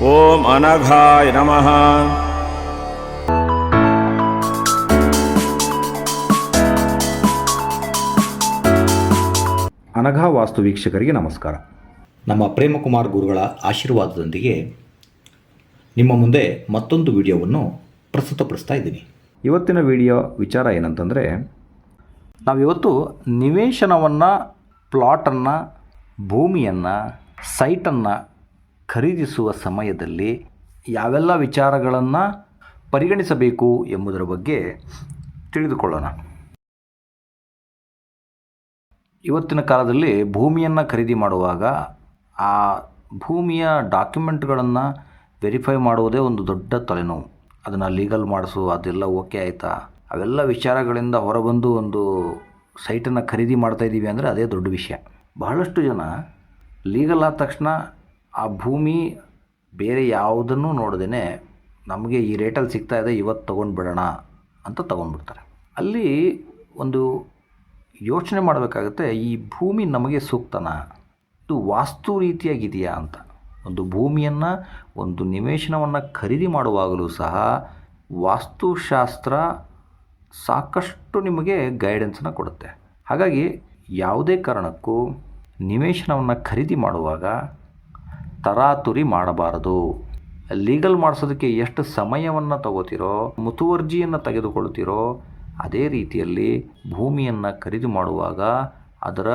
ಓಂ ಅನಘಾಯ ನಮಃ. ಅನಘ ವಾಸ್ತು ವೀಕ್ಷಕರಿಗೆ ನಮಸ್ಕಾರ. ನಮ್ಮ ಪ್ರೇಮಕುಮಾರ್ ಗುರುಗಳ ಆಶೀರ್ವಾದದೊಂದಿಗೆ ನಿಮ್ಮ ಮುಂದೆ ಮತ್ತೊಂದು ವಿಡಿಯೋವನ್ನು ಪ್ರಸ್ತುತಪಡಿಸ್ತಾ ಇದ್ದೀನಿ. ಇವತ್ತಿನ ವಿಡಿಯೋ ವಿಚಾರ ಏನಂತಂದರೆ ನಾವಿವತ್ತು ನಿವೇಶನವನ್ನು ಪ್ಲಾಟನ್ನು ಭೂಮಿಯನ್ನು ಸೈಟನ್ನು ಖರೀದಿಸುವ ಸಮಯದಲ್ಲಿ ಯಾವೆಲ್ಲ ವಿಚಾರಗಳನ್ನು ಪರಿಗಣಿಸಬೇಕು ಎಂಬುದರ ಬಗ್ಗೆ ತಿಳಿದುಕೊಳ್ಳೋಣ. ಇವತ್ತಿನ ಕಾಲದಲ್ಲಿ ಭೂಮಿಯನ್ನು ಖರೀದಿ ಮಾಡುವಾಗ ಆ ಭೂಮಿಯ ಡಾಕ್ಯುಮೆಂಟ್ಗಳನ್ನು ವೆರಿಫೈ ಮಾಡುವುದೇ ಒಂದು ದೊಡ್ಡ ತಲೆನೋವು. ಅದನ್ನು ಲೀಗಲ್ ಮಾಡಿಸು, ಅದೆಲ್ಲ ಓಕೆ ಆಯಿತಾ? ಅವೆಲ್ಲ ವಿಚಾರಗಳಿಂದ ಹೊರಬಂದು ಒಂದು ಸೈಟನ್ನು ಖರೀದಿ ಮಾಡ್ತಾ ಇದ್ದೀವಿ ಅಂದರೆ ಅದೇ ದೊಡ್ಡ ವಿಷಯ. ಬಹಳಷ್ಟು ಜನ ಲೀಗಲ್ ಆದ ತಕ್ಷಣ ಆ ಭೂಮಿ ಬೇರೆ ಯಾವುದನ್ನು ನೋಡ್ದೇ ನಮಗೆ ಈ ರೇಟಲ್ಲಿ ಸಿಗ್ತಾ ಇದೆ, ಇವತ್ತು ತೊಗೊಂಡು ಬಿಡೋಣ ಅಂತ ತೊಗೊಂಡ್ಬಿಡ್ತಾರೆ. ಅಲ್ಲಿ ಒಂದು ಯೋಚನೆ ಮಾಡಬೇಕಾಗುತ್ತೆ, ಈ ಭೂಮಿ ನಮಗೆ ಸೂಕ್ತನಾ? ಇದು ವಾಸ್ತು ರೀತಿಯಾಗಿದೆಯಾ ಅಂತ. ಒಂದು ಭೂಮಿಯನ್ನು, ಒಂದು ನಿವೇಶನವನ್ನು ಖರೀದಿ ಮಾಡುವಾಗಲೂ ಸಹ ವಾಸ್ತುಶಾಸ್ತ್ರ ಸಾಕಷ್ಟು ನಿಮಗೆ ಗೈಡೆನ್ಸನ್ನು ಕೊಡುತ್ತೆ. ಹಾಗಾಗಿ ಯಾವುದೇ ಕಾರಣಕ್ಕೂ ನಿವೇಶನವನ್ನು ಖರೀದಿ ಮಾಡುವಾಗ ತರಾತುರಿ ಮಾಡಬಾರದು. ಲೀಗಲ್ ಮಾಡಿಸೋದಕ್ಕೆ ಎಷ್ಟು ಸಮಯವನ್ನು ತಗೋತಿರೋ, ಮುತುವರ್ಜಿಯನ್ನು ತೆಗೆದುಕೊಳ್ತಿರೋ, ಅದೇ ರೀತಿಯಲ್ಲಿ ಭೂಮಿಯನ್ನು ಖರೀದಿ ಮಾಡುವಾಗ ಅದರ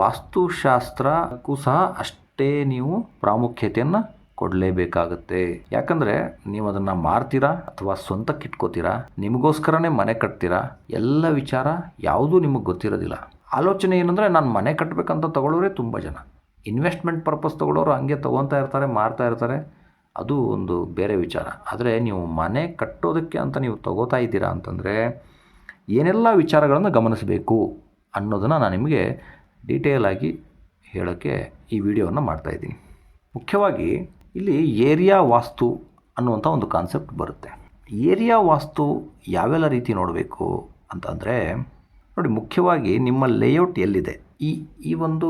ವಾಸ್ತುಶಾಸ್ತ್ರಕ್ಕೂ ಸಹ ಅಷ್ಟೇ ನೀವು ಪ್ರಾಮುಖ್ಯತೆಯನ್ನು ಕೊಡಲೇಬೇಕಾಗತ್ತೆ. ಯಾಕಂದರೆ ನೀವು ಅದನ್ನು ಮಾರ್ತೀರಾ ಅಥವಾ ಸ್ವಂತಕ್ಕೆ ಇಟ್ಕೋತೀರಾ ನಿಮಗೋಸ್ಕರನೇ ಮನೆ ಕಟ್ತೀರಾ, ಎಲ್ಲ ವಿಚಾರ ಯಾವುದೂ ನಿಮಗೆ ಗೊತ್ತಿರೋದಿಲ್ಲ. ಆಲೋಚನೆ ಏನಂದರೆ ನಾನು ಮನೆ ಕಟ್ಟಬೇಕಂತ ತಗೊಳ್ಳೋರೇ ತುಂಬ ಜನ. ಇನ್ವೆಸ್ಟ್ಮೆಂಟ್ ಪರ್ಪಸ್ ತೊಗೊಳೋರು ಹಂಗೆ ತೊಗೊತಾ ಇರ್ತಾರೆ, ಮಾರ್ತಾ ಇರ್ತಾರೆ. ಅದು ಒಂದು ಬೇರೆ ವಿಚಾರ. ಆದರೆ ನೀವು ಮನೆ ಕಟ್ಟೋದಕ್ಕೆ ಅಂತ ನೀವು ತಗೋತಾ ಇದ್ದೀರಾ ಅಂತಂದರೆ ಏನೆಲ್ಲ ವಿಚಾರಗಳನ್ನು ಗಮನಿಸಬೇಕು ಅನ್ನೋದನ್ನು ನಾನು ನಿಮಗೆ ಡೀಟೇಲ್ ಆಗಿ ಹೇಳೋಕ್ಕೆ ಈ ವಿಡಿಯೋವನ್ನು ಮಾಡ್ತಾಯಿದ್ದೀನಿ ಮುಖ್ಯವಾಗಿ ಇಲ್ಲಿ ಏರಿಯಾ ವಾಸ್ತು ಅನ್ನುವಂಥ ಒಂದು ಕಾನ್ಸೆಪ್ಟ್ ಬರುತ್ತೆ. ಏರಿಯಾ ವಾಸ್ತು ಯಾವೆಲ್ಲ ರೀತಿ ನೋಡಬೇಕು ಅಂತಂದರೆ ನೋಡಿ ಮುಖ್ಯವಾಗಿ ನಿಮ್ಮ ಲೇಔಟ್ ಎಲ್ಲಿದೆ? ಈ ಈ ಒಂದು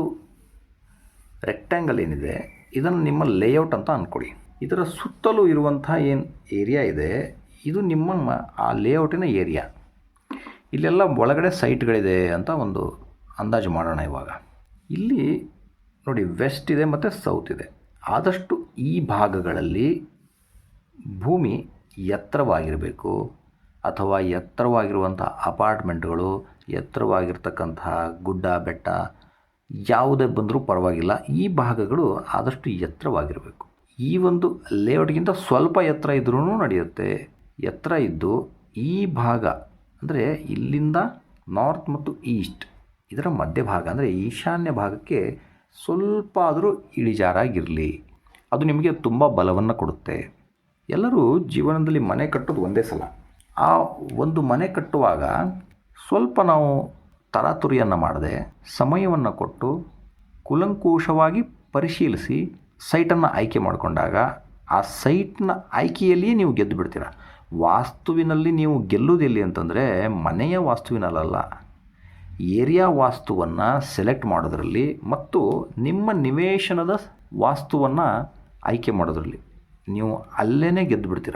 ರೆಕ್ಟ್ಯಾಂಗಲ್ ಏನಿದೆ, ಇದನ್ನು ನಿಮ್ಮ ಲೇಔಟ್ ಅಂತ ಅಂದ್ಕೊಳ್ಳಿ ಇದರ ಸುತ್ತಲೂ ಇರುವಂಥ ಏನು ಏರಿಯಾ ಇದೆ, ಇದು ನಿಮ್ಮ ಆ ಲೇಔಟಿನ ಏರಿಯಾ ಇಲ್ಲೆಲ್ಲ ಒಳಗಡೆ ಸೈಟ್ಗಳಿದೆ ಅಂತ ಒಂದು ಅಂದಾಜು ಮಾಡೋಣ ಇವಾಗ. ಇಲ್ಲಿ ನೋಡಿ ವೆಸ್ಟ್ ಇದೆ ಮತ್ತು ಸೌತ್ ಇದೆ. ಆದಷ್ಟು ಈ ಭಾಗಗಳಲ್ಲಿ ಭೂಮಿ ಎತ್ತರವಾಗಿರಬೇಕು. ಅಥವಾ ಎತ್ತರವಾಗಿರುವಂಥ ಅಪಾರ್ಟ್ಮೆಂಟ್ಗಳು ಎತ್ತರವಾಗಿರ್ತಕ್ಕಂತಹ ಗುಡ್ಡ, ಬೆಟ್ಟ ಯಾವುದೇ ಬಂದರೂ ಪರವಾಗಿಲ್ಲ. ಈ ಭಾಗಗಳು ಆದಷ್ಟು ಎತ್ತರವಾಗಿರಬೇಕು. ಈ ಒಂದು ಲೇಔಟ್ಗಿಂತ ಸ್ವಲ್ಪ ಎತ್ತರ ಇದ್ರೂ ನಡೆಯುತ್ತೆ. ಎತ್ತರ ಇದ್ದು ಈ ಭಾಗ ಅಂದರೆ ಇಲ್ಲಿಂದ ನಾರ್ತ್ ಮತ್ತು ಈಸ್ಟ್ ಇದರ ಮಧ್ಯಭಾಗ ಅಂದರೆ ಈಶಾನ್ಯ ಭಾಗಕ್ಕೆ ಸ್ವಲ್ಪ ಆದರೂ ಇಳಿಜಾರಾಗಿರಲಿ. ಅದು ನಿಮಗೆ ತುಂಬ ಬಲವನ್ನು ಕೊಡುತ್ತೆ. ಎಲ್ಲರೂ ಜೀವನದಲ್ಲಿ ಮನೆ ಕಟ್ಟೋದು ಒಂದೇ ಸಲ. ಆ ಒಂದು ಮನೆ ಕಟ್ಟುವಾಗ ಸ್ವಲ್ಪ ನಾವು ತರಾತುರಿಯನ್ನು ಮಾಡದೆ ಸಮಯವನ್ನು ಕೊಟ್ಟು ಕುಲಂಕುಷವಾಗಿ ಪರಿಶೀಲಿಸಿ ಸೈಟನ್ನು ಆಯ್ಕೆ ಮಾಡಿಕೊಂಡಾಗ ಆ ಸೈಟ್ನ ಆಯ್ಕೆಯಲ್ಲಿಯೇ ನೀವು ಗೆದ್ದು ಬಿಡ್ತೀರ. ವಾಸ್ತುವಿನಲ್ಲಿ ನೀವು ಗೆಲ್ಲುವುದೆಲ್ಲಿ ಅಂತಂದರೆ ಮನೆಯ ವಾಸ್ತುವಿನಲ್ಲ ಏರಿಯಾ ವಾಸ್ತುವನ್ನು ಸೆಲೆಕ್ಟ್ ಮಾಡೋದರಲ್ಲಿ ಮತ್ತು ನಿಮ್ಮ ನಿವೇಶನದ ವಾಸ್ತುವನ್ನು ಆಯ್ಕೆ ಮಾಡೋದರಲ್ಲಿ. ನೀವು ಅಲ್ಲೇ ಗೆದ್ದು ಬಿಡ್ತೀರ.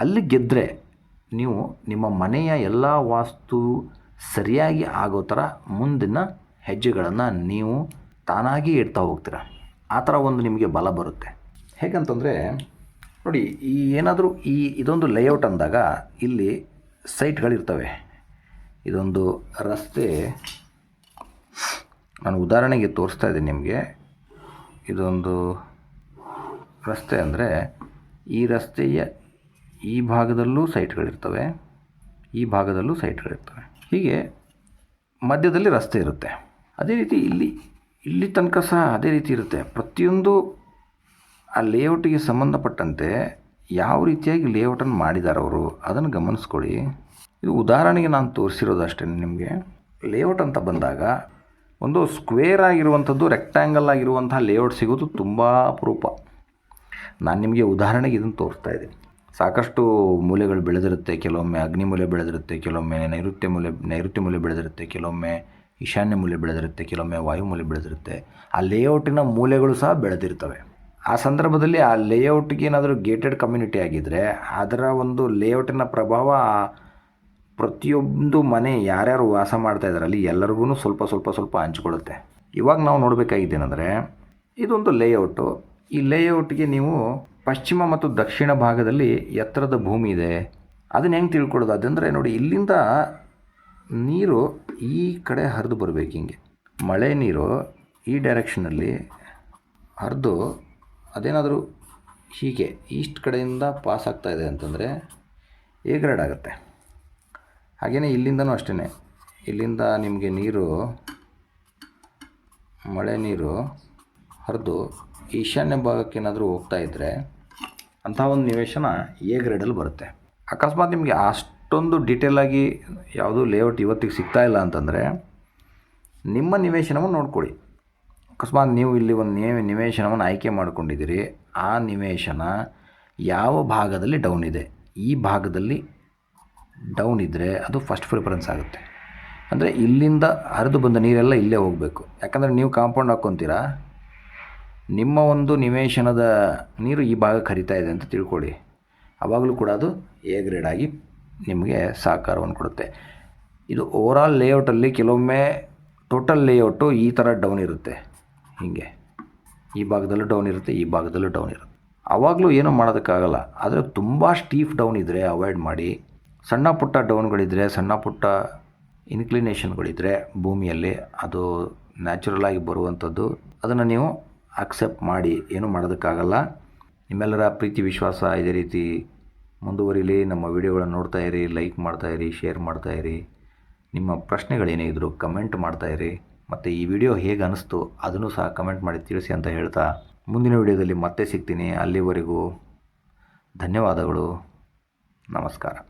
ಅಲ್ಲಿ ಗೆದ್ದರೆ ನೀವು ನಿಮ್ಮ ಮನೆಯ ಎಲ್ಲ ವಾಸ್ತು ಸರಿಯಾಗಿ ಆಗೋ ಥರ ಮುಂದಿನ ಹೆಜ್ಜೆಗಳನ್ನು ನೀವು ತಾನಾಗಿ ಇಡ್ತಾ ಹೋಗ್ತೀರ. ಆ ಥರ ಒಂದು ನಿಮಗೆ ಬಲ ಬರುತ್ತೆ. ಹೇಗಂತಂದರೆ, ನೋಡಿ, ಈ ಏನಾದರೂ ಈ ಇದೊಂದು ಲೇಔಟ್ ಅಂದಾಗ ಇಲ್ಲಿ ಸೈಟ್ಗಳಿರ್ತವೆ ಇದೊಂದು ರಸ್ತೆ. ನಾನು ಉದಾಹರಣೆಗೆ ತೋರಿಸ್ತಾ ಇದ್ದೀನಿ ನಿಮಗೆ. ಇದೊಂದು ರಸ್ತೆ ಅಂದರೆ ಈ ರಸ್ತೆಯ ಈ ಭಾಗದಲ್ಲೂ ಸೈಟ್ಗಳಿರ್ತವೆ ಈ ಭಾಗದಲ್ಲೂ ಸೈಟ್ಗಳಿರ್ತವೆ ಹೀಗೆ ಮಧ್ಯದಲ್ಲಿ ರಸ್ತೆ ಇರುತ್ತೆ. ಅದೇ ರೀತಿ ಇಲ್ಲಿ ಇಲ್ಲಿ ತನಕ ಸಹ ಅದೇ ರೀತಿ ಇರುತ್ತೆ. ಪ್ರತಿಯೊಂದು ಆ ಲೇಔಟಿಗೆ ಸಂಬಂಧಪಟ್ಟಂತೆ ಯಾವ ರೀತಿಯಾಗಿ ಲೇಔಟನ್ನು ಮಾಡಿದ್ದಾರೆ ಅವರು, ಅದನ್ನು ಗಮನಿಸ್ಕೊಳ್ಳಿ. ಇದು ಉದಾಹರಣೆಗೆ ನಾನು ತೋರಿಸಿರೋದು ಅಷ್ಟೇ ನಿಮಗೆ. ಲೇಔಟ್ ಅಂತ ಬಂದಾಗ ಒಂದು ಸ್ಕ್ವೇರ್ ಆಗಿರುವಂಥದ್ದು ರೆಕ್ಟ್ಯಾಂಗಲ್ ಆಗಿರುವಂಥ ಲೇಔಟ್ ಸಿಗೋದು ತುಂಬ ಅಪರೂಪ. ನಾನು ನಿಮಗೆ ಉದಾಹರಣೆಗೆ ಇದನ್ನು ತೋರಿಸ್ತಾ ಇದ್ದೀನಿ. ಸಾಕಷ್ಟು ಮೂಲೆಗಳು ಬೆಳೆದಿರುತ್ತೆ. ಕೆಲವೊಮ್ಮೆ ಅಗ್ನಿ ಮೂಲೆ ಬೆಳೆದಿರುತ್ತೆ, ಕೆಲವೊಮ್ಮೆ ನೈಋತ್ಯ ಮೂಲೆ ನೈಋತ್ಯ ಮೂಲೆ ಬೆಳೆದಿರುತ್ತೆ, ಕೆಲವೊಮ್ಮೆ ಈಶಾನ್ಯ ಮೂಲೆ ಬೆಳೆದಿರುತ್ತೆ, ಕೆಲವೊಮ್ಮೆ ವಾಯು ಮೂಲೆ ಬೆಳೆದಿರುತ್ತೆ. ಆ ಲೇಔಟಿನ ಮೂಲೆಗಳು ಸಹ ಬೆಳೆದಿರ್ತವೆ. ಆ ಸಂದರ್ಭದಲ್ಲಿ ಆ ಲೇಔಟ್ಗೆ ಏನಾದರೂ ಗೇಟೆಡ್ ಕಮ್ಯುನಿಟಿ ಆಗಿದ್ದರೆ ಅದರ ಒಂದು ಲೇಔಟಿನ ಪ್ರಭಾವ ಪ್ರತಿಯೊಂದು ಮನೆ ಯಾರ್ಯಾರು ವಾಸ ಮಾಡ್ತಾ ಇದ್ದಾರೆ ಅಲ್ಲಿ ಎಲ್ಲರಿಗೂ ಸ್ವಲ್ಪ ಸ್ವಲ್ಪ ಸ್ವಲ್ಪ ಹಂಚಿಕೊಳ್ಳುತ್ತೆ. ಇವಾಗ ನಾವು ನೋಡಬೇಕಾಗಿದ್ದೇನೆಂದರೆ, ಇದೊಂದು ಲೇಔಟು ಈ ಲೇಔಟ್ಗೆ ನೀವು ಪಶ್ಚಿಮ ಮತ್ತು ದಕ್ಷಿಣ ಭಾಗದಲ್ಲಿ ಎತ್ತರದ ಭೂಮಿ ಇದೆ. ಅದನ್ನು ಹೆಂಗೆ ತಿಳ್ಕೊಳ್ಳೋದು? ಅದಂದರೆ ನೋಡಿ, ಇಲ್ಲಿಂದ ನೀರು ಈ ಕಡೆ ಹರಿದು ಬರಬೇಕು ಹಿಂಗೆ. ಮಳೆ ನೀರು ಈ ಡೈರೆಕ್ಷನಲ್ಲಿ ಹರಿದು ಅದೇನಾದರೂ ಹೀಗೆ ಈಸ್ಟ್ ಕಡೆಯಿಂದ ಪಾಸ್ ಆಗ್ತಾ ಇದೆ ಅಂತಂದರೆ ಎ ಗ್ರೇಡ್ ಆಗುತ್ತೆ. ಹಾಗೆಯೇ ಇಲ್ಲಿಂದನೂ ಅಷ್ಟೇ ಇಲ್ಲಿಂದ ನಿಮಗೆ ನೀರು, ಮಳೆ ನೀರು ಹರಿದು ಈಶಾನ್ಯ ಭಾಗಕ್ಕೆ ಏನಾದರೂ ಹೋಗ್ತಾ ಇದ್ದರೆ ಅಂಥ ಒಂದು ನಿವೇಶನ ಎ ಗ್ರೇಡಲ್ಲಿ ಬರುತ್ತೆ. ಅಕಸ್ಮಾತ್ ನಿಮಗೆ ಅಷ್ಟೊಂದು ಡೀಟೇಲಾಗಿ ಯಾವುದೂ ಲೇಔಟ್ ಇವತ್ತಿಗೆ ಸಿಗ್ತಾ ಇಲ್ಲ ಅಂತಂದರೆ ನಿಮ್ಮ ನಿವೇಶನವನ್ನು ನೋಡ್ಕೊಳ್ಳಿ. ಅಕಸ್ಮಾತ್ ನೀವು ಇಲ್ಲಿ ಒಂದು ನೇ ನಿವೇಶನವನ್ನು ಆಯ್ಕೆ ಮಾಡ್ಕೊಂಡಿದ್ದೀರಿ. ಆ ನಿವೇಶನ ಯಾವ ಭಾಗದಲ್ಲಿ ಡೌನ್ ಇದೆ? ಈ ಭಾಗದಲ್ಲಿ ಡೌನ್ ಇದ್ದರೆ ಅದು ಫಸ್ಟ್ ಪ್ರಿಫರೆನ್ಸ್ ಆಗುತ್ತೆ. ಅಂದರೆ ಇಲ್ಲಿಂದ ಹರಿದು ಬಂದ ನೀರೆಲ್ಲ ಇಲ್ಲೇ ಹೋಗಬೇಕು. ಯಾಕಂದರೆ ನೀವು ಕಾಂಪೌಂಡ್ ಹಾಕ್ಕೊತೀರಾ? ನಿಮ್ಮ ಒಂದು ನಿವೇಶನದ ನೀರು ಈ ಭಾಗಕ್ಕೆ ಹರಿತಾ ಇದೆ ಅಂತ ತಿಳ್ಕೊಳ್ಳಿ. ಆವಾಗಲೂ ಕೂಡ ಅದು ಎ ಗ್ರೇಡ್ ಆಗಿ ನಿಮಗೆ ಸಹಕಾರವನ್ನು ಕೊಡುತ್ತೆ. ಇದು ಓವರಾಲ್ ಲೇಔಟಲ್ಲಿ ಕೆಲವೊಮ್ಮೆ ಟೋಟಲ್ ಲೇಔಟು ಈ ಥರ ಡೌನ್ ಇರುತ್ತೆ. ಹೀಗೆ. ಈ ಭಾಗದಲ್ಲೂ ಡೌನ್ ಇರುತ್ತೆ, ಈ ಭಾಗದಲ್ಲೂ ಡೌನ್ ಇರುತ್ತೆ. ಆವಾಗಲೂ ಏನೂ ಮಾಡೋದಕ್ಕಾಗಲ್ಲ. ಆದರೆ ತುಂಬ ಸ್ಟೀಫ್ ಡೌನ್ ಇದ್ದರೆ ಅವಾಯ್ಡ್ ಮಾಡಿ, ಸಣ್ಣ ಪುಟ್ಟ ಡೌನ್ಗಳಿದ್ದರೆ ಸಣ್ಣ ಪುಟ್ಟ ಇನ್ಕ್ಲಿನೇಷನ್ಗಳಿದ್ದರೆ ಭೂಮಿಯಲ್ಲಿ ಅದು ನ್ಯಾಚುರಲ್ ಆಗಿ ಬರುವಂಥದ್ದು, ಅದನ್ನು ನೀವು ಅಕ್ಸೆಪ್ಟ್ ಮಾಡಿ ಏನೂ ಮಾಡೋದಕ್ಕಾಗಲ್ಲ. ನಿಮ್ಮೆಲ್ಲರ ಪ್ರೀತಿ, ವಿಶ್ವಾಸ ಇದೇ ರೀತಿ ಮುಂದುವರಿಲಿ. ನಮ್ಮ ವಿಡಿಯೋಗಳನ್ನು ನೋಡ್ತಾ ಇರಿ ಲೈಕ್ ಮಾಡ್ತಾ ಇರಿ ಶೇರ್ ಮಾಡ್ತಾ ಇರಿ. ನಿಮ್ಮ ಪ್ರಶ್ನೆಗಳೇನೇ ಇದ್ದರೂ ಕಮೆಂಟ್ ಮಾಡ್ತಾ ಇರಿ. ಮತ್ತು ಈ ವಿಡಿಯೋ ಹೇಗೆ ಅನಿಸ್ತು ಅದನ್ನು ಸಹ ಕಮೆಂಟ್ ಮಾಡಿ ತಿಳಿಸಿ ಅಂತ ಹೇಳ್ತಾ ಮುಂದಿನ ವಿಡಿಯೋದಲ್ಲಿ ಮತ್ತೆ ಸಿಗ್ತೀನಿ. ಅಲ್ಲಿವರೆಗೂ ಧನ್ಯವಾದಗಳು. ನಮಸ್ಕಾರ.